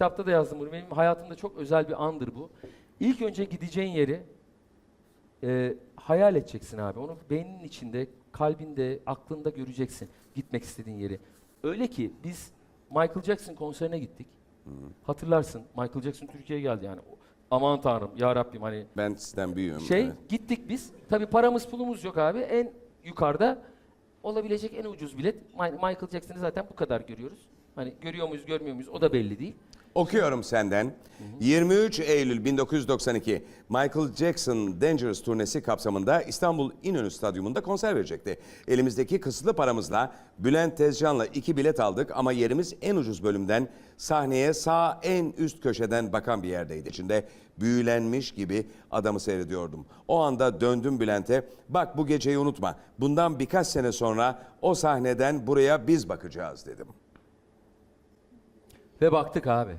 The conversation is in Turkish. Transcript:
kitapta da yazdım bunu. Benim hayatımda çok özel bir andır bu. İlk önce gideceğin yeri e, hayal edeceksin abi. Onu beyninin içinde, kalbinde, aklında göreceksin gitmek istediğin yeri. Öyle ki biz Michael Jackson konserine gittik. Hatırlarsın Michael Jackson Türkiye'ye geldi yani. Aman tanrım ya Rabbim hani Ben sizden büyüğüm. şey evet. gittik biz. Tabi paramız pulumuz yok abi. En yukarıda olabilecek en ucuz bilet. Mi- Michael Jackson'ı zaten bu kadar görüyoruz. Hani görüyor muyuz görmüyor muyuz o da belli değil. Okuyorum senden. 23 Eylül 1992 Michael Jackson Dangerous turnesi kapsamında İstanbul İnönü Stadyumunda konser verecekti. Elimizdeki kısıtlı paramızla Bülent Tezcan'la iki bilet aldık ama yerimiz en ucuz bölümden sahneye sağ en üst köşeden bakan bir yerdeydi. İçinde büyülenmiş gibi adamı seyrediyordum. O anda döndüm Bülent'e bak bu geceyi unutma bundan birkaç sene sonra o sahneden buraya biz bakacağız dedim. Ve baktık abi.